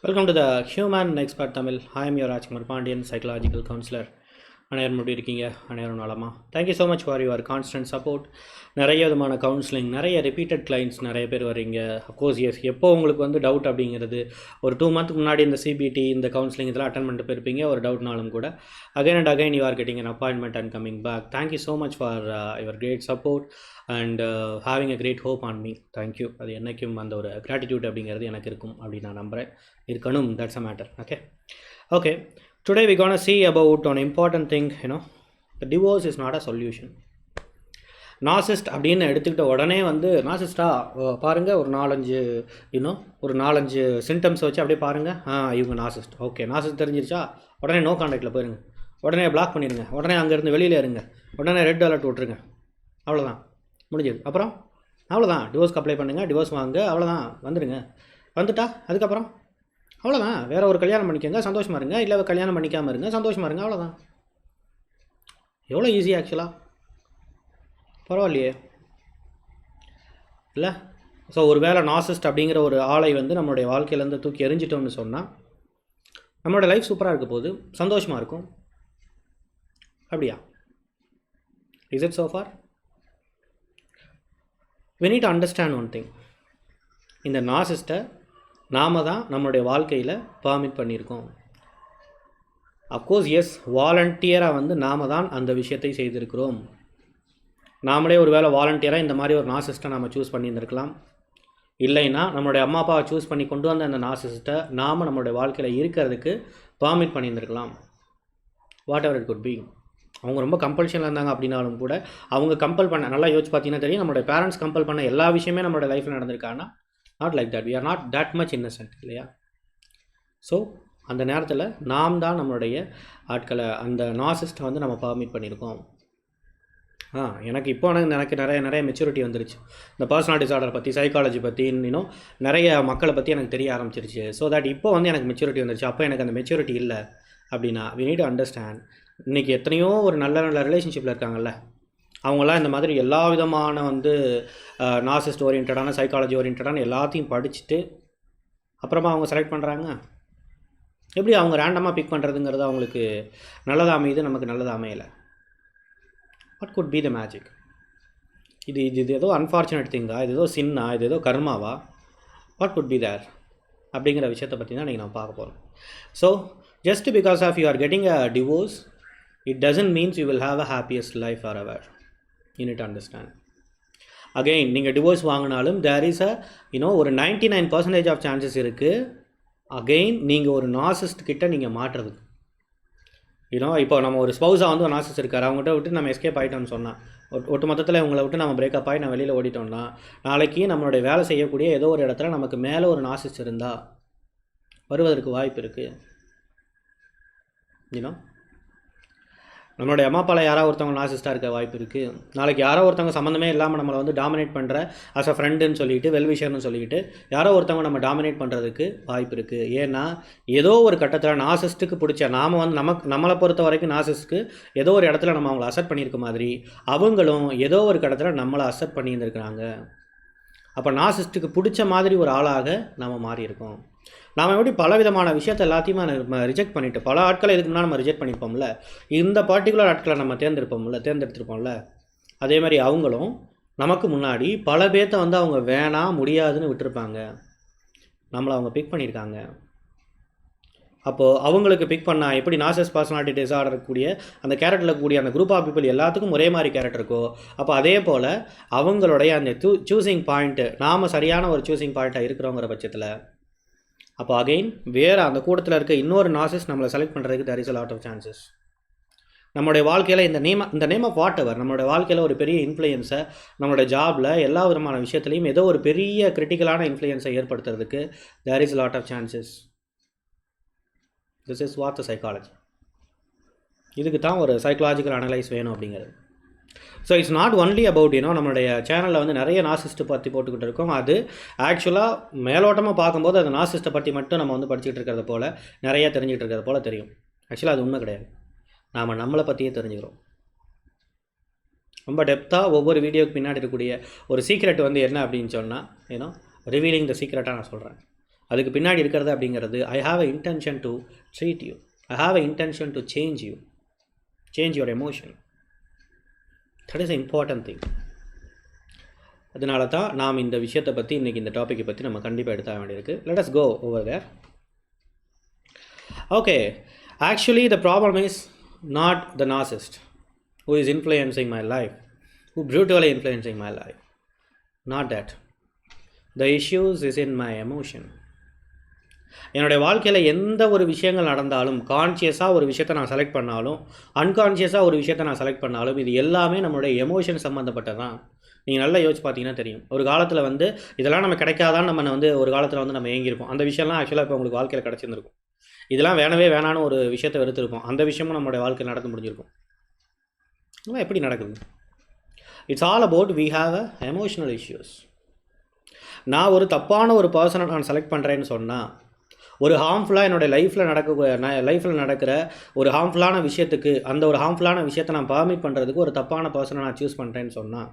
Welcome to the Human Expert Tamil. I am your Rajkumar Pandian, psychological counselor. அனைவரும் எப்படி இருக்கீங்க? அனைவரும் நலமா? Thank you so much for your constant support நிறைய விதமான கவுன்சிலிங் நிறைய ரிப்பீட்டட் கிளைண்ட்ஸ் நிறைய பேர் வரீங்க அஃப்கோர்ஸ் எஸ் எப்போ உங்களுக்கு வந்து டவுட் அப்படிங்கிறது ஒரு டூ மந்த்துக்கு முன்னாடி இந்த சிபிடி இந்த கவுன்சிலிங் இதெல்லாம் அட்டன் பண்ணிட்டு போயிருப்பீங்க. ஒரு டவுட்னாலும் கூட. Again and again you are getting an appointment and coming back thank you so much for your great support and having a great hope on me thank you அது என்றைக்கும் அந்த ஒரு கிராட்டிடியூட் அப்படிங்கிறது எனக்கு இருக்கும் அப்படின்னு நான் நம்புகிறேன் இருக்கணும். That's a matter okay okay today we can see about an important thing you know. The divorce is not a solution. Narcissist அப்படின்னு எடுத்துக்கிட்ட உடனே வந்து நாசிஸ்டா பாருங்கள் ஒரு நாலஞ்சு இன்னும் ஒரு நாலஞ்சு சிம்டம்ஸ் வச்சு அப்படியே பாருங்கள் ஆ இவங்க நாசிஸ்ட் ஓகே நாசிஸ்ட் தெரிஞ்சிருச்சா? உடனே நோ கான்டாக்டில் போயிருங்க. உடனே பிளாக் பண்ணிடுங்க உடனே அங்கேருந்து வெளியில் இருங்க. உடனே ரெட் அலர்ட் விட்ருங்க அவ்வளோதான் முடிஞ்சது. அப்புறம்? அவ்வளோதான் டிவோர்ஸ்க்கு அப்ளை பண்ணுங்கள் டிவோர்ஸ் வாங்க. அவ்வளோதான் வந்துடுங்க வந்துட்டா? அதுக்கப்புறம்? அவ்வளோதான் வேற ஒரு கல்யாணம் பண்ணிக்கோங்க சந்தோஷமாக இருங்க. இல்லை கல்யாணம் பண்ணிக்காமல் இருங்க சந்தோஷமாக இருங்க அவ்வளோதான் எவ்வளோ ஈஸி ஆக்சுவலாக பரவாயில்லையே. இல்லை? ஸோ ஒரு வேளை நாசிஸ்ட் அப்படிங்கிற ஒரு ஆளை வந்து நம்மளுடைய வாழ்க்கையிலேருந்து தூக்கி எரிஞ்சிட்டோம்னு சொன்னால் நம்மளோட லைஃப் சூப்பராக இருக்க போது சந்தோஷமாக இருக்கும். அப்படியா? Is it so far for need need understand one thing இந்த நாசிஸ்ட்டை நாம தான் நம்மளுடைய வாழ்க்கையில் பர்மிட் பண்ணியிருக்கோம். அஃப்கோர்ஸ் எஸ் வாலண்டியராக வந்து நாம தான் அந்த விஷயத்தை செய்திருக்கிறோம். நாமளே ஒரு வேளை வாலண்டியராக இந்த மாதிரி ஒரு நாசிஸ்ட்டை நம்ம சூஸ் பண்ணியிருந்திருக்கலாம். இல்லைன்னா நம்மளுடைய அம்மா அப்பாவை சூஸ் பண்ணி கொண்டு வந்த அந்த நாசிஸ்ட்டை நாம் நம்மளுடைய வாழ்க்கையில் இருக்கிறதுக்கு பர்மிட் பண்ணியிருந்திருக்கலாம். Whatever it could be அவங்க ரொம்ப கம்பல்ஷனில் இருந்தாங்க அப்படின்னாலும் கூட அவங்க கம்பல் பண்ண நல்லா யோசிச்சு பார்த்தீங்கன்னா தெரியும் நம்மளுடைய பேரண்ட்ஸ் கம்பல் பண்ண எல்லா விஷயமே நம்மளோட லைஃப்பில் நடந்திருக்காங்கன்னா not like that we are not that much innocent இல்லையா? ஸோ அந்த நேரத்தில் நாம் தான் நம்மளுடைய ஆட்களை அந்த நாசிஸ்ட்டை வந்து நம்ம பர்மிட் பண்ணியிருக்கோம். ஆ எனக்கு இப்போ எனக்கு எனக்கு நிறைய நிறைய மெச்சூரிட்டி வந்துருச்சு. இந்த பர்சனல் டிசார்டர் பற்றி சைக்காலஜி பற்றி இன்னும் நிறைய மக்களை பற்றி எனக்கு தெரிய ஆரம்பிச்சிருச்சு. ஸோ தட் இப்போ வந்து எனக்கு மெச்சூரிட்டி வந்துருச்சு. அப்போ எனக்கு அந்த மெச்சூரிட்டி இல்லை. அப்படின்னா வி நீட் அண்டர்ஸ்டாண்ட் இன்றைக்கி எத்தனையோ ஒரு நல்ல நல்ல ரிலேஷன்ஷிப்பில் இருக்காங்கல்ல? அவங்களாம் இந்த மாதிரி எல்லா விதமான வந்து நாசிஸ்ட் ஓரியன்டான சைக்காலஜி ஓரியன்டான எல்லாத்தையும் படிச்சுட்டு அப்புறமா அவங்க செலக்ட் பண்ணுறாங்க எப்படி அவங்க ரேண்டமாக பிக் பண்ணுறதுங்கிறது அவங்களுக்கு நல்லதாக அமையுது நமக்கு நல்லதாக அமையலை. What could be the magic இது இது இது ஏதோ அன்ஃபார்ச்சுனேட் திங்கா இது ஏதோ சின்னா இது ஏதோ கர்மாவா? வாட் குட் பி தேர் அப்படிங்கிற விஷயத்தை பற்றி தான் இன்றைக்கி நான் பார்க்க போகிறோம் so just because of you are getting a divorce it doesn't mean you will have a happiest life or our you need understand again நீங்கள் டிவோர்ஸ் வாங்கினாலும் there is a you know ஒரு ninety nine percentage of chances இருக்குது again நீங்கள் ஒரு narcissist கிட்ட நீங்கள் மாட்டுறதுக்கு you know இப்போ நம்ம ஒரு ஸ்பௌஸாக வந்து ஒரு நாசிஸ் இருக்கார். அவங்ககிட்ட விட்டு நம்ம எஸ்கேப் ஆகிட்டோம்னு சொன்னால் ஒட்டு ஒட்டு மொத்தத்தில் இவங்களை விட்டு நம்ம பிரேக்கப் ஆகி நான் வெளியில் ஓடிட்டோம்னா நாளைக்கு நம்மளுடைய வேலை செய்யக்கூடிய ஏதோ ஒரு இடத்துல நமக்கு மேலே ஒரு நாசிஸ்ட் இருந்தால் வருவதற்கு வாய்ப்பு இருக்குது யூனோ நம்மளுடைய அம்மா அப்பாவில் யாராவது ஒருத்தவங்க நாசிஸ்டாக இருக்க வாய்ப்பு இருக்குது நாளைக்கு யாரோ ஒருத்தவங்க சம்மந்தமே இல்லாமல் நம்மளை வந்து டாமினேட் பண்ணுற அஸ் அ ஃப்ரெண்டுன்னு சொல்லிட்டு வெல்விஷர்னு சொல்லிட்டு யாரோ ஒருத்தவங்க நம்ம டாமினேட் பண்ணுறதுக்கு வாய்ப்பு இருக்குது ஏன்னா ஏதோ ஒரு கட்டத்தில் நாசிஸ்ட்டுக்கு பிடிச்ச நாம் வந்து நமக்கு நம்மளை பொறுத்த வரைக்கும் நாசிஸ்ட்டுக்கு ஏதோ ஒரு இடத்துல நம்ம அவங்கள அசெப்ட் பண்ணியிருக்க மாதிரி அவங்களும் ஏதோ ஒரு கட்டத்தில் நம்மளை அசெப்ட் பண்ணியிருந்துருக்குறாங்க. அப்போ நாசிஸ்ட்டுக்கு பிடிச்ச மாதிரி ஒரு ஆளாக நம்ம மாறியிருக்கோம். நாம் எப்படி பல விதமான விஷயத்தை எல்லாத்தையுமே நம்ம ரிஜெக்ட் பண்ணிட்டு பல ஆட்களை இதுக்கு முன்னால் நம்ம ரிஜெக்ட் பண்ணியிருப்போம்ல? இந்த பர்டிகுலர் ஆட்களை நம்ம தேர்ந்தெடுப்போம்ல தேர்ந்தெடுத்திருப்போம்ல? அதே மாதிரி அவங்களும் நமக்கு முன்னாடி பல பேர்த்த வந்து அவங்க வேணாம் முடியாதுன்னு விட்டுருப்பாங்க. நம்மளை அவங்க பிக் பண்ணியிருக்காங்க. அப்போது அவங்களுக்கு பிக் பண்ணால் எப்படி நாசஸ் பர்சனாலிட்டி டிசார்டர் இருக்கக்கூடிய அந்த கேரக்டரில் கூடிய அந்த குரூப் ஆஃப் பீப்புள் எல்லாத்துக்கும் ஒரே மாதிரி கேரக்டர் இருக்கோ அப்போ அதே போல் அவங்களுடைய அந்த சூ சூசிங் பாயிண்ட்டு நாம் சரியான ஒரு சூசிங் பாயிண்ட்டாக இருக்கிறோங்கிற பட்சத்தில் அப்போ அகெயின் வேறு அந்த கூட்டத்தில் இருக்க இன்னொரு நாசஸ் நம்மளை செலக்ட் பண்ணுறதுக்கு there is a lot of chances நம்மளுடைய வாழ்க்கையில் இந்த நேம் இந்த நேம் ஆஃப் வாட் எவர் நம்மளுடைய வாழ்க்கையில் ஒரு பெரிய இன்ஃப்ளூயன்ஸை நம்மளுடைய ஜாபில் எல்லா விதமான விஷயத்துலையும் ஏதோ ஒரு பெரிய கிரிட்டிக்கலான இன்ஃப்ளூயன்ஸை ஏற்படுத்துறதுக்கு there is lot of chances this is what the psychology இதுக்கு தான் ஒரு சைக்கலாஜிக்கல் அனலைஸ் வேணும் அப்படிங்கிறது. So it's not only about you know நம்மளுடைய சேனலில் வந்து நிறைய நாசிஸ்ட்டு பற்றி போட்டுக்கிட்டு இருக்கோம். அது ஆக்சுவலாக மேலோட்டமாக பார்க்கும்போது அந்த நாசிஸ்ட்டை பற்றி மட்டும் நம்ம வந்து படிச்சுட்டு இருக்கிறத போல் நிறைய தெரிஞ்சுக்கிட்டு இருக்கிறத போல் தெரியும். ஆக்சுவலாக அது உண்மை கிடையாது. நாம் நம்மளை பற்றியே தெரிஞ்சுக்கிறோம். ரொம்ப டெப்த்தாக ஒவ்வொரு வீடியோக்கு பின்னாடி இருக்கக்கூடிய ஒரு சீக்ரெட் வந்து என்ன அப்படின்னு சொன்னால் ஏன்னா ரிவீலிங் த சீக்ரெட்டாக நான் சொல்கிறேன் அதுக்கு பின்னாடி இருக்கிறது அப்படிங்கிறது I have a intention to treat you I have a intention to change you change your emotion that is important thing அதனால தான் நாம் இந்த விஷயத்தை பற்றி இன்றைக்கி இந்த டாப்பிக்கை பற்றி நம்ம கண்டிப்பாக எடுத்தாக வேண்டியிருக்கு. Let us go over there okay actually the problem is not the narcissist who is influencing my life who brutally influencing my life not that the issues is in my emotion என்னுடைய வாழ்க்கையில் எந்த ஒரு விஷயங்கள் நடந்தாலும் கான்ஷியஸாக ஒரு விஷயத்தை நான் செலக்ட் பண்ணாலும் அன்கான்ஷியஸாக ஒரு விஷயத்தை நான் செலக்ட் பண்ணாலும் இது எல்லாமே நம்மளுடைய எமோஷன் சம்மந்தப்பட்டது தான் நீங்கள் நல்லா யோசிச்சு பார்த்தீங்கன்னா தெரியும். ஒரு காலத்தில் வந்து இதெல்லாம் நம்ம கிடைக்காதான் நம்ம வந்து ஒரு காலத்தில் வந்து நம்ம ஏங்கியிருப்போம். அந்த விஷயம்லாம் ஆக்சுவலாக இப்போ உங்களுக்கு வாழ்க்கையில் கிடச்சிருந்துருக்கும். இதெல்லாம் வேணவே வேணான்னு ஒரு விஷயத்தை வெறுத்திருப்போம். அந்த விஷயமும் நம்மளுடைய வாழ்க்கையில் நடந்து முடிஞ்சிருக்கும். இதெல்லாம் எப்படி நடக்குது? It's all about we have a emotional issues நான் ஒரு தப்பான ஒரு பர்சனை நான் செலக்ட் பண்ணுறேன்னு சொன்னால் ஒரு ஹார்ம்ஃபுல்லாக என்னோடய லைஃப்பில் நடக்க லைஃப்பில் நடக்கிற ஒரு ஹார்ம்ஃபுல்லான விஷயத்துக்கு அந்த ஒரு ஹார்ம்ஃபுல்லான விஷயத்தை நான் பர்மிட் பண்ணுறதுக்கு ஒரு தப்பான பர்சனை நான் சூஸ் பண்ணுறேன்னு சொன்னால்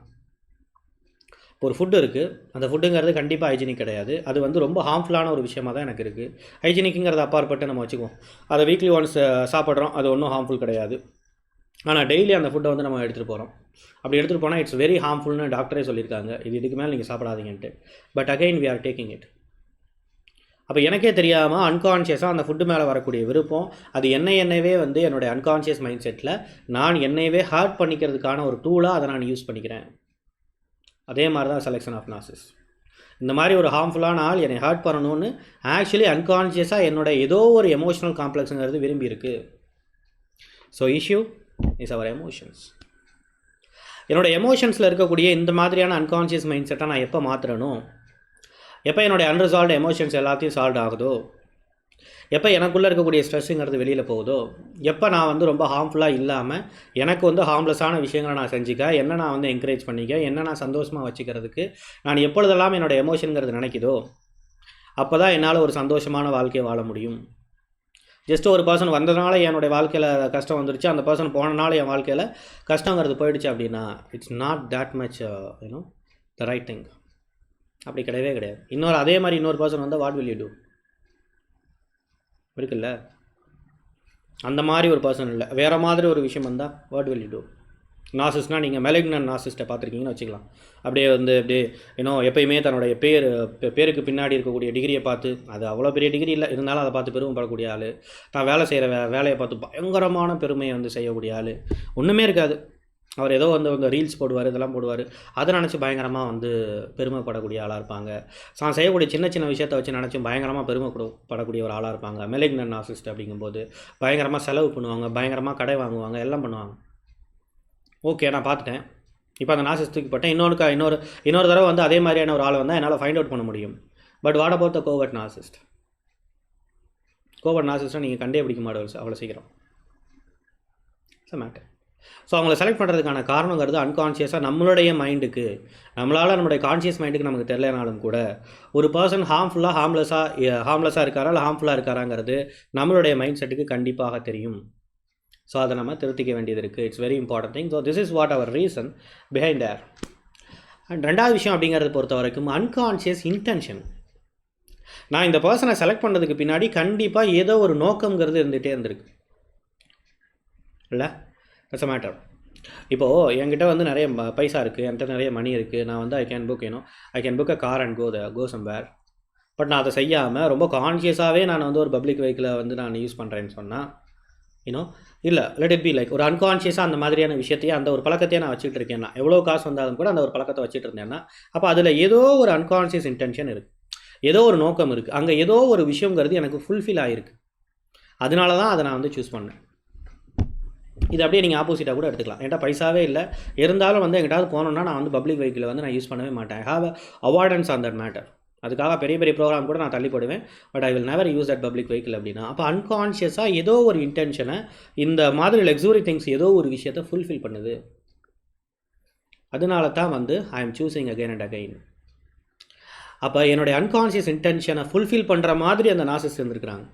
இப்போ ஒரு ஃபுட்டு இருக்குது அந்த ஃபுட்டுங்கிறது கண்டிப்பாக ஹைஜினிக் கிடையாது. அது வந்து ரொம்ப ஹார்ம்ஃபுல்லான ஒரு விஷயமாக தான் எனக்கு இருக்குது ஹைஜீனிக்குங்கிறத அப்பாற்பட்டு நம்ம வச்சுக்குவோம். அதை வீக்லி ஒன்ஸ் சாப்பிட்றோம். அது ஒன்றும் ஹார்ம்ஃபுல் கிடையாது. ஆனால் டெய்லி அந்த ஃபுட்டை வந்து நம்ம எடுத்துகிட்டு போகிறோம் அப்படி எடுத்துகிட்டு போனால் இட்ஸ் வெரி ஹார்ம்ஃபுல்னு டாக்டரே சொல்லியிருக்காங்க. இது இதுக்கு மேலே நீங்கள் சாப்பிடாதீங்கன்ட்டு. But again we are taking it அப்போ எனக்கே தெரியாமல் அன்கான்ஷியஸாக அந்த ஃபுட்டு மேலே வரக்கூடிய விருப்பம் அது என்னை என்னவே வந்து என்னுடைய அன்கான்ஷியஸ் மைண்ட் செட்டில் நான் என்னையவே ஹார்ட் பண்ணிக்கிறதுக்கான ஒரு டூலாக அதை நான் யூஸ் பண்ணிக்கிறேன். அதே மாதிரி தான் செலெக்ஷன் ஆஃப் நாசிஸ் இந்த மாதிரி ஒரு ஹார்ம்ஃபுல்லான ஆள் என்னை ஹர்ட் பண்ணணும்னு ஆக்சுவலி அன்கான்ஷியஸாக என்னோட ஏதோ ஒரு எமோஷனல் காம்ப்ளெக்ஸுங்கிறது விரும்பியிருக்கு so issue is our emotions என்னோட எமோஷன்ஸில் இருக்கக்கூடிய இந்த மாதிரியான அன்கான்ஷியஸ் மைண்ட் செட்டை நான் எப்போ மாற்றணும் எப்போ என்னுடைய அன்ரிசால்வ்டு எமோஷன்ஸ் எல்லாத்தையும் சால்வ் ஆகுதோ? எப்போ எனக்குள்ளே இருக்கக்கூடிய ஸ்ட்ரெஸ்ஸுங்கிறது வெளியில் போகுதோ? எப்போ நான் வந்து ரொம்ப ஹார்ம்ஃபுல்லாக இல்லாமல் எனக்கு வந்து ஹார்ம்லெஸ்ஸான விஷயங்களை நான் செஞ்சுக்க என்ன நான் வந்து என்கரேஜ் பண்ணிக்க என்ன நான் சந்தோஷமாக வச்சுக்கிறதுக்கு நான் எப்பொழுதெல்லாம் என்னோடய எமோஷனுங்கிறது நினைக்குதோ அப்போ தான் என்னால் ஒரு சந்தோஷமான வாழ்க்கையை வாழ முடியும். ஜஸ்ட் ஒரு பர்சன் வந்ததுனால என்னுடைய வாழ்க்கையில் கஷ்டம் வந்துருச்சு அந்த பர்சன் போனனால என் வாழ்க்கையில் கஷ்டங்கிறது போயிடுச்சு அப்படின்னா it's not that much you know the right thing அப்படி கிடையவே கிடையாது. இன்னொரு அதே மாதிரி இன்னொரு பர்சன் வந்து வாட் வில் யூ டூ இருக்குல்ல? அந்த மாதிரி ஒரு பர்சன் இல்லை. வேறு மாதிரி ஒரு விஷயம் வந்தால் வாட் வில் யூ டூ நாசிஸ்னால் நீங்கள் மெலிக்னன் நாசிஸ்ட்டை பார்த்துருக்கீங்கன்னு வச்சுக்கலாம். அப்படியே வந்து அப்படியே இன்னும் எப்பயுமே தன்னுடைய பேர் பேருக்கு பின்னாடி இருக்கக்கூடிய டிகிரியை பார்த்து அது அவ்வளோ பெரிய டிகிரி இல்லை. இருந்தாலும் அதை பார்த்து பெருமைப்படக்கூடிய ஆள். தான் வேலை செய்கிற வே வேலையை பார்த்து பயங்கரமான பெருமையை வந்து செய்யக்கூடிய ஆள். ஒன்றுமே இருக்காது. அவர் ஏதோ வந்து இந்த ரீல்ஸ் போடுவார் இதெல்லாம் போடுவார். அதை நினச்சி பயங்கரமாக வந்து பெருமைப்படக்கூடிய ஆளாக இருப்பாங்க. தான் செய்யக்கூடிய சின்ன சின்ன விஷயத்தை வச்சு நினச்சும் பயங்கரமாக பெருமைப்படக்கூடிய ஒரு ஆளாக இருப்பாங்க. மெலிக்னன் நாசிஸ்ட் அப்படிங்கும்போது பயங்கரமாக செலவு பண்ணுவாங்க பயங்கரமாக கடை வாங்குவாங்க எல்லாம் பண்ணுவாங்க. ஓகே நான் பார்த்துட்டேன். இப்போ அந்த நாசிஸ் தூக்கிப்பட்டேன் இன்னொரு இன்னொரு இன்னொரு தடவை வந்து அதே மாதிரியான ஒரு ஆள் வந்தால் என்னால் ஃபைண்ட் அவுட் பண்ண முடியும். But what about the covert narcissist covert நாசிஸ்ட்டை நீங்கள் கண்டே பிடிக்க மாட்டோம் அவ்வளோ சீக்கிரம். இட்ஸ் மேட்டர் ஸோ அவங்கள செலக்ட் பண்ணுறதுக்கான காரணங்கிறது அன்கான்ஷியஸாக நம்மளுடைய மைண்டுக்கு நம்மளால் நம்மளுடைய கான்ஷியஸ் மைண்டுக்கு நமக்கு தெரியலனாலும் கூட ஒரு பர்சன் ஹார்ம்ஃபுல்லாக ஹார்ம்லெஸ்ஸாக ஹார்ம்லெஸ்ஸாக இருக்காரா இல்லை ஹார்ம்ஃபுல்லாக இருக்காராங்கிறது நம்மளுடைய மைண்ட் செட்டுக்கு கண்டிப்பாக தெரியும். ஸோ அதை நம்ம திருத்திக்க வேண்டியது இருக்குது it's very important thing so this is what our reason behind there and ரெண்டாவது விஷயம் அப்படிங்கிறத பொறுத்த வரைக்கும் அன்கான்ஷியஸ் இன்டென்ஷன் நான் இந்த பர்சனை செலக்ட் பண்ணதுக்கு பின்னாடி கண்டிப்பாக ஏதோ ஒரு நோக்கங்கிறது இருந்துகிட்டே இருந்திருக்கு. இல்லை? இட்ஸ் அ மேட்டர் இப்போது என்கிட்ட வந்து நிறைய ம- பைசா இருக்குது என்கிட்ட நிறைய மணி இருக்குது நான் வந்து ஐ கேன் புக் ஏனோ I can book a car and go the go somewhere but நான் அதை செய்யாமல் ரொம்ப கான்ஷியஸாகவே நான் வந்து ஒரு பப்ளிக் வெஹிக்கிளை வந்து நான் யூஸ் பண்ணுறேன்னு சொன்னால் யூனோ இல்லை லெட் இட் பி லைக் ஒரு அன்கான்ஷியஸாக அந்த மாதிரியான விஷயத்தையே அந்த ஒரு பழக்கத்தையே நான் வச்சுட்டு இருக்கேன்னா எவ்வளோ காசு வந்தாலும் கூட அந்த ஒரு பழக்கத்தை வச்சுட்டு இருந்தேன்னா அப்போ அதில் ஏதோ ஒரு அன்கான்ஷியஸ் இன்டென்ஷன் இருக்குது ஏதோ ஒரு நோக்கம் இருக்குது அங்கே ஏதோ ஒரு விஷயங்கிறது எனக்கு ஃபுல்ஃபில் ஆகிருக்கு அதனால தான் அதை நான் வந்து சூஸ் பண்ணேன். இது அப்படியே நீங்கள் ஆப்போசிட்டாக கூட எடுத்துக்கலாம். என்கிட்ட பைசாவே இல்லை. இருந்தாலும் வந்து எங்கிட்டாவது போனோம்னா நான் வந்து பப்ளிக் வெஹிக்கிளை வந்து நான் யூஸ் பண்ணவே மாட்டேன். Have avoidance on that matter அதுக்காக பெரிய பெரிய ப்ரோக்ராம் கூட நான் தள்ளி போடுவேன். But I will never use that public vehicle அப்படின்னா அப்போ அன்கான்ஷியஸாக ஏதோ ஒரு இன்டென்ஷனை இந்த மாதிரி லக்ஸுரி திங்ஸ் ஏதோ ஒரு விஷயத்தை ஃபுல்ஃபில் பண்ணுது. அதனால தான் வந்து I am choosing again and again அப்போ என்னுடைய அன்கான்ஷியஸ் இன்டென்ஷனை ஃபுல்ஃபில் பண்ணுற மாதிரி அந்த நாசஸ் இருந்திருக்கிறாங்க.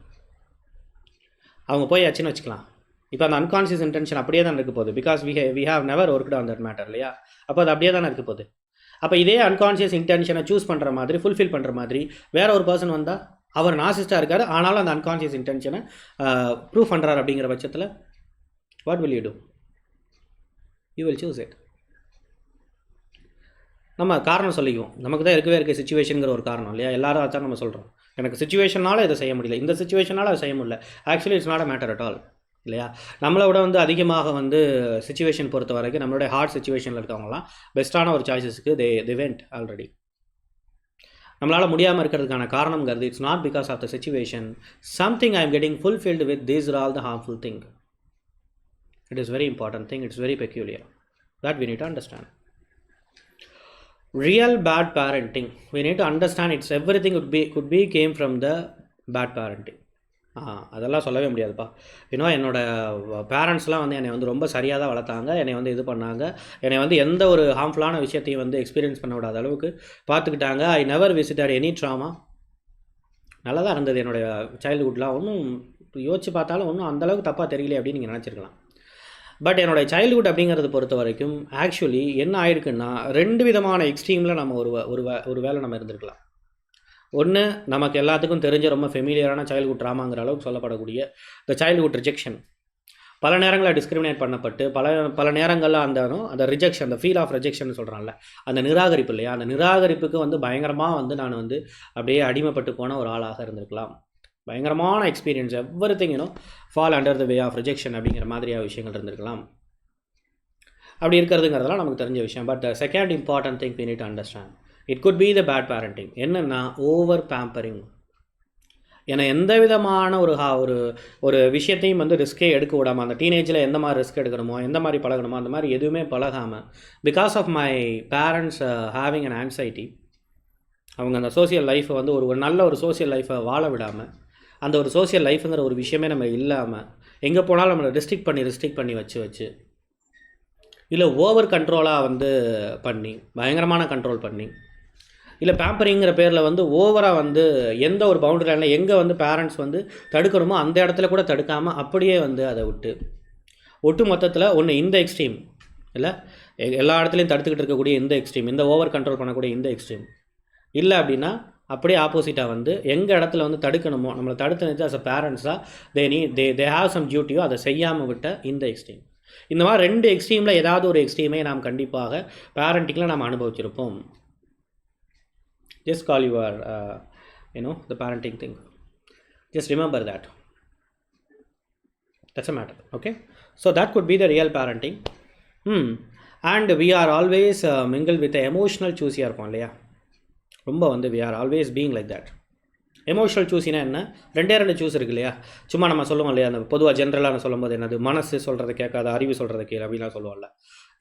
அவங்க போயாச்சுன்னு வச்சுக்கலாம். இப்போ அந்த அன்கான்சியஸ் இன்டென்ஷன் அப்படியே தான் இருக்க போகுது. Because we we have never worked on that matter இல்லையா? அப்போ அது அப்படியே தானே இருக்க போகுது. அப்போ இதே அன்கான்ஷியஸ் இன்டென்ஷனை சூஸ் பண்ணுற மாதிரி ஃபுல்ஃபில் பண்ணுற மாதிரி வேற ஒரு பர்சன் வந்தால் அவர் நாசிஸ்டாக இருக்கார் ஆனாலும் அந்த அன்கான்ஷியஸ் இன்டென்ஷனை ப்ரூவ் பண்ணுறாரு அப்படிங்கிற பட்சத்தில் what will you do you will choose it நம்ம காரணம் சொல்லிக்குவோம். நமக்கு தான் இருக்கவே இருக்க சுச்சுவேஷனுங்கிற ஒரு காரணம் இல்லையா? எல்லாரும் அதான் நம்ம சொல்கிறோம் எனக்கு சுச்சுவேஷனால் இதை செய்ய முடியல. இந்த சுச்சுவேஷனால் அதை செய்ய முடியல. Actually it's not a matter at all இல்லையா? நம்மளை விட வந்து அதிகமாக வந்து சுச்சுவேஷன் பொறுத்த வரைக்கும் நம்மளுடைய ஹார்ட் சுச்சுவேஷனில் இருக்கவங்களாம் பெஸ்ட்டான ஒரு சாய்ஸஸ்க்கு தே திவெண்ட் ஆல்ரெடி நம்மளால் முடியாமல் இருக்கிறதுக்கான காரணங்கிறது it's not because of the situation something I am getting fulfilled with these are all the harmful thing it is very important thing it's very peculiar that we need understand real real bad parenting. We need to understand it's everything could be could be came from the bad parenting. அதெல்லாம் சொல்லவே முடியாதுப்பா. இன்னும் என்னோடய பேரண்ட்ஸ்லாம் வந்து என்னை வந்து ரொம்ப சரியாக தான் வளர்த்தாங்க. என்னை வந்து இது பண்ணாங்க. என்னை வந்து எந்த ஒரு ஹார்ம்ஃபுல்லான விஷயத்தையும் வந்து எக்ஸ்பீரியன்ஸ் பண்ண விடாத அளவுக்கு பார்த்துக்கிட்டாங்க. I never visited any trauma நல்லா தான் இருந்தது என்னுடைய சைல்டுஹுட்லாம் ஒன்றும் யோசிச்சு பார்த்தாலும் ஒன்றும் அந்தளவுக்கு தப்பாக தெரியல அப்படின்னு நீங்கள் நினச்சிருக்கலாம். பட் என்னோடய சைல்டுஹுட் அப்படிங்கிறத பொறுத்த வரைக்கும் ஆக்சுவலி என்ன ஆயிருக்குன்னா ரெண்டு விதமான எக்ஸ்ட்ரீமில் நம்ம ஒரு ஒரு வே- ஒரு வேலை நம்ம இருந்திருக்கலாம். ஒன்று நமக்கு எல்லாத்துக்கும் தெரிஞ்ச ரொம்ப ஃபெமிலியரான சைல்டுஹுட் ட்ராமாங்கிற அளவுக்கு சொல்லப்படக்கூடிய இந்த சைல்டுஹுட் ரிஜெக்ஷன் பல நேரங்களில் டிஸ்கிரிமினேட் பண்ணப்பட்டு பல பல நேரங்களில் அந்த அந்த ரிஜெக்ஷன் அந்த ஃபீல் ஆஃப் ரிஜெக்ஷன் சொல்கிறான்ல அந்த நிராகரிப்பு இல்லையா? அந்த நிராகரிப்புக்கு வந்து பயங்கரமாக வந்து நான் வந்து அப்படியே அடிமைப்பட்டு போன ஒரு ஆளாக இருந்திருக்கலாம். பயங்கரமான experience everything you know fall under the way of rejection அப்படிங்கிற மாதிரியான விஷயங்கள் இருந்திருக்கலாம். அப்படி இருக்கிறதுங்கிறதெல்லாம் நமக்கு தெரிஞ்ச விஷயம். But second important thing we need understand it could be the bad parenting என்னென்னா ஓவர் பேம்பரிங் ஏன்னா எந்த விதமான ஒரு ஹா ஒரு ஒரு விஷயத்தையும் வந்து ரிஸ்க்கே எடுக்க விடாமல் அந்த டீனேஜில் எந்த மாதிரி ரிஸ்க் எடுக்கணுமோ எந்த மாதிரி பழகணுமோ அந்த மாதிரி எதுவுமே பழகாமல் because of my parents having an anxiety அவங்க அந்த சோஷியல் லைஃப்பை வந்து ஒரு ஒரு நல்ல ஒரு சோசியல் லைஃப்பை வாழ விடாமல் அந்த ஒரு சோஷியல் லைஃப்ங்கிற ஒரு விஷயமே நம்ம இல்லாமல் எங்கே போனாலும் நம்மளை ரிஸ்ட்ரிக்ட் பண்ணி ரிஸ்ட்ரிக்ட் பண்ணி வச்சு வச்சு இல்லை ஓவர் கண்ட்ரோலாக வந்து பண்ணி பயங்கரமான கண்ட்ரோல் பண்ணி இல்லை பேம்பரிங்கிற பேரில் வந்து ஓவராக வந்து எந்த ஒரு பவுண்டரி லைனில் எங்கே வந்து பேரண்ட்ஸ் வந்து தடுக்கணுமோ அந்த இடத்துல கூட தடுக்காமல் அப்படியே வந்து அதை விட்டு ஒட்டு மொத்தத்தில் ஒன்று இந்த எக்ஸ்ட்ரீம் இல்லை? எ- எல்லா இடத்துலையும் தடுத்துக்கிட்டு இருக்கக்கூடிய இந்த எக்ஸ்ட்ரீம் இந்த ஓவர் கண்ட்ரோல் பண்ணக்கூடிய இந்த எக்ஸ்ட்ரீம் இல்லை அப்படின்னா அப்படியே ஆப்போசிட்டாக வந்து எங்கள் இடத்துல வந்து தடுக்கணுமோ நம்மளை தடுத்து நிறுத்தி அஸ் அ பேரண்ட்ஸாக தே நீ தே தே ஹாவ் சம் டியூட்டியோ அதை செய்யாமல் விட்ட இந்த எக்ஸ்ட்ரீம் இந்த மாதிரி ரெண்டு எக்ஸ்ட்ரீமில் ஏதாவது ஒரு எக்ஸ்ட்ரீமை நாம் கண்டிப்பாக பேரண்டிங்கில் நாம் அனுபவிச்சிருப்போம். Just call your uh, you know the parenting thing just remember that that's a matter okay so that could be the real parenting hmm and we are always uh, mingled with the emotional choosy இருப்போம் இல்லையா ரொம்ப வந்து we are always being like that emotional சூஸினா என்ன ரெண்டே ரெண்டு choose இருக்கு இல்லையா சும்மா நம்ம சொல்லுவோம் இல்லையா அந்த பொதுவாக ஜென்ரலாக சொல்லும்போது என்னது மனசு சொல்கிறத கேட்காத அறிவு சொல்கிறத கேளு அப்படின்லாம் சொல்லுவோம்ல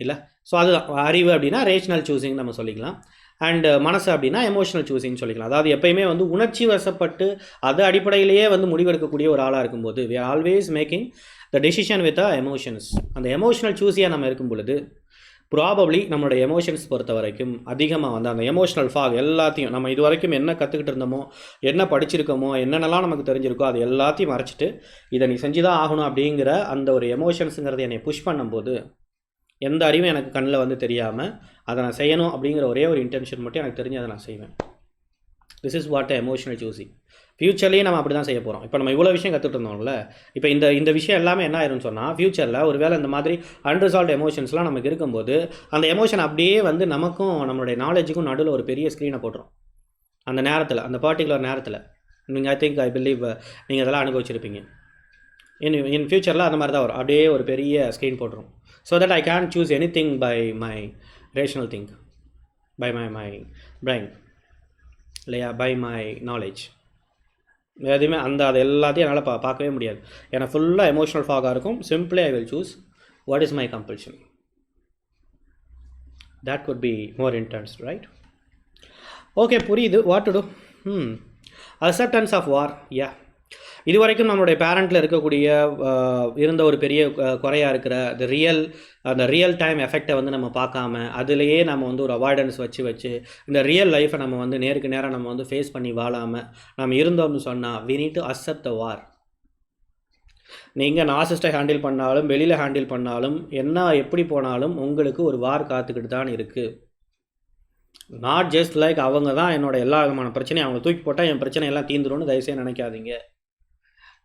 இல்லை ஸோ அது அறிவு அப்படின்னா ரேஷனல் சூஸிங் நம்ம சொல்லிக்கலாம் அண்டு uh, மனசு அப்படின்னா எமோஷனல் சூஸிங் சொல்லிக்கலாம். அதாவது எப்பயுமே வந்து உணர்ச்சி வசப்பட்டு அது அடிப்படையிலேயே வந்து முடிவெடுக்கக்கூடிய ஒரு ஆளாக இருக்கும்போது we are always making the decision with a emotions அந்த எமோஷனல் சூஸியாக நம்ம இருக்கும் பொழுது ப்ராபப்ளி நம்மளோட எமோஷன்ஸ் பொறுத்த வரைக்கும் அதிகமாக வந்து அந்த எமோஷனல் ஃபாக் எல்லாத்தையும் நம்ம இது வரைக்கும் என்ன கற்றுக்கிட்டு இருந்தோமோ என்ன படிச்சிருக்கோமோ என்னென்னலாம் நமக்கு தெரிஞ்சிருக்கோ அது எல்லாத்தையும் மறைச்சிட்டு இதை நீ செஞ்சு தான் ஆகணும் அப்படிங்கிற அந்த ஒரு எமோஷன்ஸுங்கிறது என்னை புஷ் பண்ணும்போது எந்த அறிவும் எனக்கு கண்ணில் வந்து தெரியாமல் அதை நான் செய்யணும் அப்படிங்கிற ஒரே ஒரு இன்டென்ஷன் மட்டும் எனக்கு தெரிஞ்சு அதை நான் செய்வேன். This is what emotional choosing ஃப்யூச்சர்லேயும் நம்ம அப்படி தான் செய்ய போகிறோம் இப்போ நம்ம இவ்வளோ விஷயம் கற்றுட்டு இருந்தோம்ல இப்போ இந்த இந்த விஷயம் எல்லாமே என்ன ஆயிரும்னு சொன்னால் ஃப்யூச்சரில் ஒரு வேளை இந்த மாதிரி அன்ரிசால்வ் எமோஷன்ஸ்லாம் நமக்கு இருக்கும்போது அந்த எமோஷன் அப்படியே வந்து நமக்கும் நம்மளுடைய நாலேஜுக்கும் நடுவில் ஒரு பெரிய ஸ்க்ரீனை போட்டுரும். அந்த நேரத்தில் அந்த பர்டிகுலர் நேரத்தில். நீங்கள் ஐ திங்க் ஐ பிலீவ் நீங்கள் இதெல்லாம் அனுபவிச்சிருப்பீங்க. இன் இன் ஃப்யூச்சரில் அந்த மாதிரி தான் வரும். அப்படியே ஒரு பெரிய ஸ்க்ரீன் போட்டுரும். So that I can choose any thing by my rational think by my my brain இல்லையா? பை மை நாலேஜ் எதுவுமே அந்த அது எல்லாத்தையும் என்னால் பா பார்க்கவே முடியாது. ஏன்னா ஃபுல்லாக எமோஷனல் ஃபாகாக இருக்கும். Simply I will choose what is my compulsion that could be more intense right okay புரியுது. What to do hmm acceptance of war yeah இது வரைக்கும் நம்மளுடைய பேரண்ட்டில் இருக்கக்கூடிய இருந்த ஒரு பெரிய குறையாக இருக்கிற அந்த ரியல் அந்த ரியல் டைம் எஃபெக்டை வந்து நம்ம பார்க்காம அதுலேயே நம்ம வந்து ஒரு அவாய்டன்ஸ் வச்சு வச்சு இந்த ரியல் லைஃப்பை நம்ம வந்து நேருக்கு நேராக நம்ம வந்து ஃபேஸ் பண்ணி வாழாமல் நம்ம இருந்தோம்னு சொன்னால் we need to accept the war நீங்கள் நாசிஸ்ட்டை ஹேண்டில் பண்ணாலும் வெளியில் ஹேண்டில் பண்ணாலும் என்ன எப்படி போனாலும் உங்களுக்கு ஒரு வார் காத்துக்கிட்டு தான் இருக்குது நாட் ஜஸ்ட் லைக் அவங்க தான் என்னோட எல்லா விதமான பிரச்சனையும் அவங்க தூக்கி போட்டால் என் பிரச்சனை எல்லாம் தீந்துரும்னு தயவுசெய்து நினைக்காதீங்க.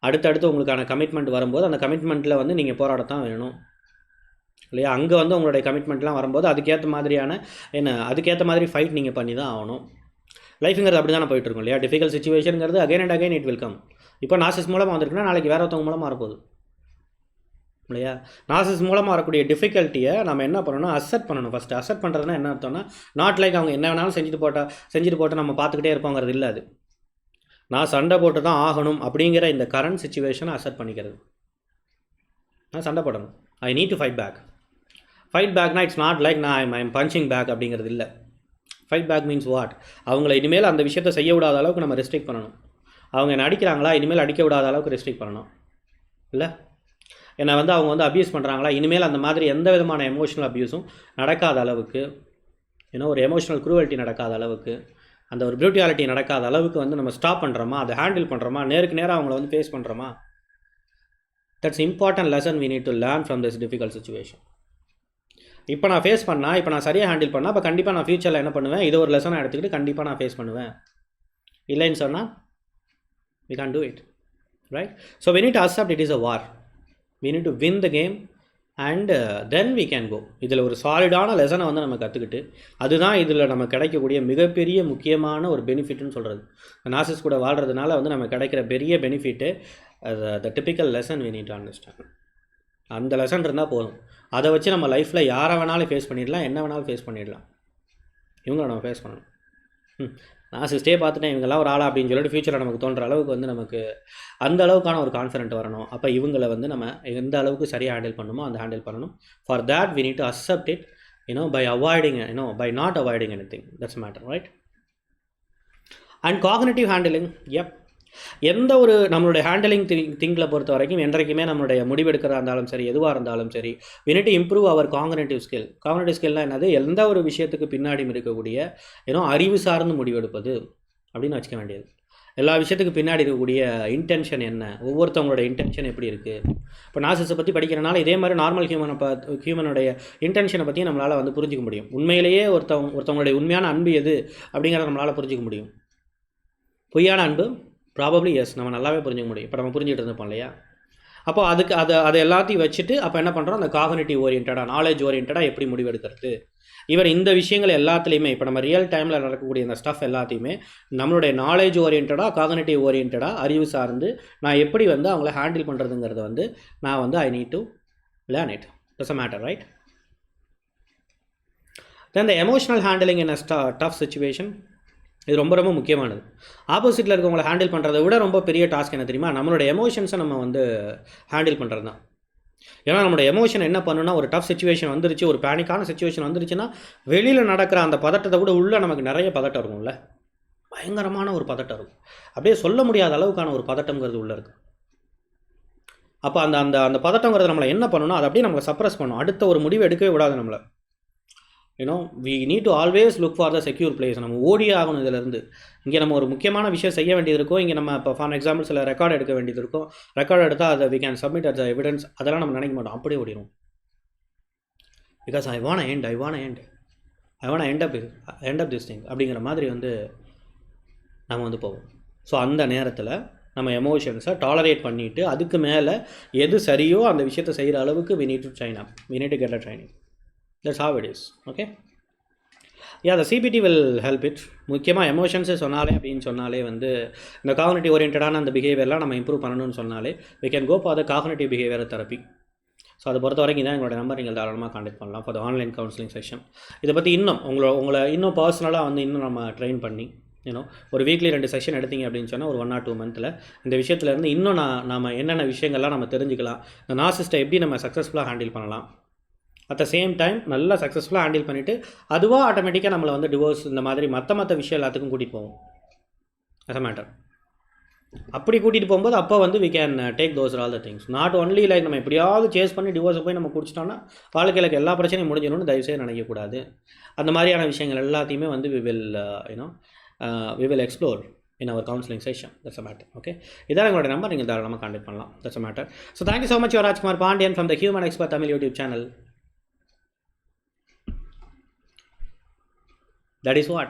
அடுத்தடுத்து உங்களுக்கான கமிட்மெண்ட் வரும்போது அந்த கமிட்மெண்ட்டில் வந்து நீங்கள் போராடத்தான் வேணும். இல்லையா? அங்கே வந்து உங்களுடைய கமிட்மெண்ட்லாம் வரும்போது அதுக்கேற்ற மாதிரியான என்ன அதுக்கேற்ற மாதிரி ஃபைட் நீங்கள் பண்ணி தான் ஆகணும். லைஃப்ங்கிறது அப்படி தானே போயிட்டு இருக்கும் இல்லையா? Difficult சுச்சுவேஷனுங்கிறது again and again it will come இப்போ நாசஸ் மூலமாக வந்திருக்குன்னா நாளைக்கு வேற ஒருத்தவங்க மூலமாக வரப்போகுது. இல்லையா? நாசஸ் மூலமாக வரக்கூடிய டிஃபிகல்ட்டியை நம்ம என்ன பண்ணணும்? அசெப்ட் பண்ணணும் ஃபஸ்ட்டு அசெப்ட் பண்ணுறதுனா என்ன அர்த்தம்னா நாட் லைக் அவங்க என்ன வேணாலும் செஞ்சுட்டு போட்டால் செஞ்சுட்டு போட்டு நம்ம பார்த்துக்கிட்டே இருப்போங்கிறது இல்லை அது. நான் சண்டை போட்டு தான் ஆகணும் அப்படிங்கிற இந்த கரண்ட் சுச்சுவேஷனை அசெப்ட் பண்ணிக்கிறது. நான் சண்டை போடணும். I need to fight back fight பேக்னா it's not like நான் ஐம் ஐம் பஞ்சிங் பேக் அப்படிங்கிறது இல்லை. ஃபைட் பேக் மீன்ஸ் வாட் அவங்கள இனிமேல் அந்த விஷயத்தை செய்ய விடாத அளவுக்கு நம்ம ரெஸ்ட்ரிக்ட் பண்ணணும். அவங்க என்ன அடிக்கிறாங்களா? இனிமேல் அடிக்க விடாத அளவுக்கு ரெஸ்ட்ரிக்ட் பண்ணணும். இல்லை? என்னை வந்து அவங்க வந்து அப்யூஸ் பண்ணுறாங்களா இனிமேல் அந்த மாதிரி எந்த விதமான எமோஷனல் அப்யூஸும் நடக்காத அளவுக்கு ஏன்னா ஒரு எமோஷனல் குரூவல்ட்டி நடக்காத அளவுக்கு அந்த ஒரு பியூட்டியாலிட்டி நடக்காத அளவுக்கு வந்து நம்ம ஸ்டாப் பண்ணுறோமா அதை ஹேண்டில் பண்ணுறோமா நேருக்கு நேராக அவங்கள வந்து ஃபேஸ் பண்ணுறோமா that's important lesson we need to learn from this difficult situation இப்போ நான் ஃபேஸ் பண்ணால் இப்போ நான் சரியாக ஹேண்டில் பண்ணால் அப்போ கண்டிப்பாக நான் ஃப்யூச்சரில் என்ன பண்ணுவேன்? இது ஒரு லெசனாக எடுத்துக்கிட்டு கண்டிப்பாக நான் ஃபேஸ் பண்ணுவேன். இல்லைன்னு சொன்னால் we can do it right so we need to it is is war war. Need to win the game and then we can go இதில் ஒரு சாலிடான லெசனை வந்து நம்ம கற்றுக்கிட்டு அதுதான் இதில் நம்ம கிடைக்கக்கூடிய மிகப்பெரிய முக்கியமான ஒரு பெனிஃபிட்னு சொல்கிறது நாசிஸ் கூட வாழ்கிறதுனால வந்து நம்ம கிடைக்கிற பெரிய benefit the typical lesson we need understand அந்த லெசன் இருந்தால் போதும். அதை வச்சு நம்ம லைஃப்பில் யாரை வேணாலும் ஃபேஸ் பண்ணிடலாம் என்ன வேணாலும் ஃபேஸ் பண்ணிடலாம். இவங்களை நம்ம ஃபேஸ் பண்ணணும். நான் சிஸ்டே பார்த்துட்டேன் இவங்கெல்லாம் ஒரு ஆளா அப்படின்னு சொல்லிட்டு ஃபியூச்சரில் நமக்கு தோன்ற அளவுக்கு வந்து நமக்கு அந்த அளவுக்கான ஒரு கான்ஃபிடென்ட் வரணும். அப்போ இவங்களை வந்து நம்ம எந்த அளவுக்கு சரியாக ஹேண்டில் பண்ணணுமோ அந்த ஹேண்டில் பண்ணணும். For that we need to accept it you know by avoiding you know by not avoiding any thing that's matter right and cognitive handling எப் எந்த ஒரு நம்மளுடைய ஹேண்டிலிங் திங் திங்கில் பொறுத்த வரைக்கும் என்றைக்குமே நம்மளுடைய முடிவெடுக்கிறதா இருந்தாலும் சரி எதுவாக இருந்தாலும் சரி வினிட் இம்ப்ரூவ் அவர் காங்கனேட்டிவ் ஸ்கில் காங்கனேட்டிவ் ஸ்கில்னால் என்னது? எந்த ஒரு விஷயத்துக்கு பின்னாடியும் இருக்கக்கூடிய ஏன்னோ அறிவு சார்ந்து முடிவெடுப்பது அப்படின்னு வச்சுக்க வேண்டியது. எல்லா விஷயத்துக்கு பின்னாடி இருக்கக்கூடிய இன்டென்ஷன் என்ன? ஒவ்வொருத்தவங்களோட இன்டென்ஷன் எப்படி இருக்குது இப்போ நாசிஸை பற்றி படிக்கிறனால இதே மாதிரி நார்மல் ஹியூமனை ப ஹியூமனுடைய இன்டென்ஷனை பற்றி நம்மளால் வந்து புரிஞ்சிக்க முடியும். உண்மையிலேயே ஒருத்தவங்க ஒருத்தவங்களுடைய உண்மையான அன்பு எது அப்படிங்கிறத நம்மளால் புரிஞ்சிக்க முடியும். பொய்யான அன்பு ப்ராபப்ளி எஸ் நம்ம நல்லாவே புரிஞ்சுக்க முடியும். இப்போ நம்ம புரிஞ்சுட்டு இருந்திருப்போம் இல்லையா? அப்போ அதுக்கு அதை அதை எல்லாத்தையும் வச்சுட்டு அப்போ என்ன பண்ணுறோம் அந்த காகனிட்டிவ் ஓரியன்டாக நாலேஜ் ஓரியன்டாக எப்படி முடிவெடுக்கிறது? இவர் இந்த விஷயங்கள் எல்லாத்துலேயுமே இப்போ நம்ம ரியல் டைமில் நடக்கக்கூடிய இந்த ஸ்டஃப் எல்லாத்தையுமே நம்மளுடைய நாலேஜ் ஓரியன்டாக காகனேட்டிவ் ஓரியன்டாக அறிவு சார்ந்து நான் எப்படி வந்து அவங்கள ஹேண்டில் பண்ணுறதுங்கிறத வந்து நான் வந்து I need to learn it it's a matter right then the emotional handling in a tough situation இது ரொம்ப ரொம்ப முக்கியமானது. ஆப்போசிட்டில் இருக்கவங்களை ஹேண்டில் பண்ணுறதை விட ரொம்ப பெரிய டாஸ்க் என்ன தெரியுமா? நம்மளோட எமோஷன்ஸை நம்ம வந்து ஹேண்டில் பண்ணுறது தான் ஏன்னா நம்மளோட எமோஷன் என்ன பண்ணுன்னா ஒரு டஃப் சுச்சுவேஷன் வந்துருச்சு ஒரு பேனிக்கான சுச்சுவேஷன் வந்துருச்சுன்னா வெளியில் நடக்கிற அந்த பதட்டத்தை விட உள்ளே நமக்கு நிறைய பதட்டம் இருக்கும்ல. பயங்கரமான ஒரு பதட்டம் இருக்கும். அப்படியே சொல்ல முடியாத அளவுக்கான ஒரு பதட்டங்கிறது உள்ளே இருக்குது அப்போ அந்த அந்த அந்த பதட்டங்கிறது நம்மளை என்ன பண்ணணும் அதை அப்படியே நம்மளை சப்ரஸ் பண்ணும். அடுத்த ஒரு முடிவு எடுக்கவே விடாது நம்மளை. You know we need to always look for the secure place நம்ம ஓடி ஆகணும் இதிலேருந்து இங்கே நம்ம ஒரு முக்கியமான விஷயம் செய்ய வேண்டியது இருக்கும். இங்கே நம்ம இப்போ ஃபார் எக்ஸாம்பிள் சில ரெக்கார்ட் எடுக்க வேண்டியது இருக்கும். ரெக்கார்ட் எடுத்தால் அதை we can submit at evidence அதெல்லாம் நம்ம நினைக்க மாட்டோம். அப்படியே ஓடிடும் because I want end I want end I want end up end up this thing அப்படிங்கிற மாதிரி வந்து நம்ம வந்து போவோம். ஸோ அந்த நேரத்தில் நம்ம எமோஷன்ஸை டாலரேட் பண்ணிவிட்டு அதுக்கு மேலே எது சரியோ அந்த விஷயத்தை செய்கிற அளவுக்கு we need to train up we need to get a training that's how it is okay yeah the CBT will help it முக்கியமாக எமோஷன்ஸே சொன்னாலே அப்படின்னு சொன்னாலே வந்து இந்த காகனேட்டிவ் ஓரியன்டான அந்த பிஹேவியர்லாம் நம்ம இம்ப்ரூவ் பண்ணணும்னு சொன்னாலே we can go for the cognitive behaviour therapy so அதை பொறுத்த வரைக்கும் தான் எங்களோட நம்பர் நீங்கள் தாராளமாக காண்டாக்ட் பண்ணலாம் ஃபார் ஆன்லைன் கவுன்சிலிங் செஷன் இதை பற்றி இன்னும் உங்களை உங்களை இன்னும் பர்சனலாக வந்து இன்னும் நம்ம ட்ரெயின் பண்ணி ஏன்னோ ஒரு வீக்லி ரெண்டு செஷன் எடுத்தீங்க அப்படின்னு சொன்னால் ஒரு ஒன் ஆர் டூ மந்த்தில் இந்த விஷயத்துலேருந்து இன்னும் நான் நம்ம என்னென்ன விஷயங்கள்லாம் நம்ம தெரிஞ்சுக்கலாம் இந்த நாசிஸ்ட்டை எப்படி நம்ம சக்ஸஸ்ஃபுல்லாக ஹேண்டில் பண்ணலாம் அட் த சேம் டைம் நல்லா சக்ஸஸ்ஃபுல்லாக ஹேண்டில் பண்ணிவிட்டு அதுவாக ஆட்டோமேட்டிக்காக நம்மளை வந்து டிவோர்ஸ் இந்த மாதிரி மற்ற மற்ற விஷயம் எல்லாத்துக்கும் கூட்டிகிட்டு போவோம். அஸ் அ மேட்டர் அப்படி கூட்டிகிட்டு போகும்போது அப்போ வந்து we can take those all the things not only like நம்ம எப்படியாவது சேஸ் பண்ணி டிவோர்ஸை போய் நம்ம குடிச்சிட்டோம்னா வாழ்க்கையில் எல்லா பிரச்சனையும் முடிஞ்சிடணும்னு தயவுசெய்து நினைக்கக்கூடாது. அந்த மாதிரியான விஷயங்கள் எல்லாத்தையுமே வந்து we will you know we will explore in our counselling session that's a matter okay இதான் எங்களுடைய நம்பர் நீங்கள் தாராளமாக கான்டெக்ட் பண்ணலாம். That's a matter so thank you so much Rajkumar Pandian from the human expert Tamil YouTube channel that is what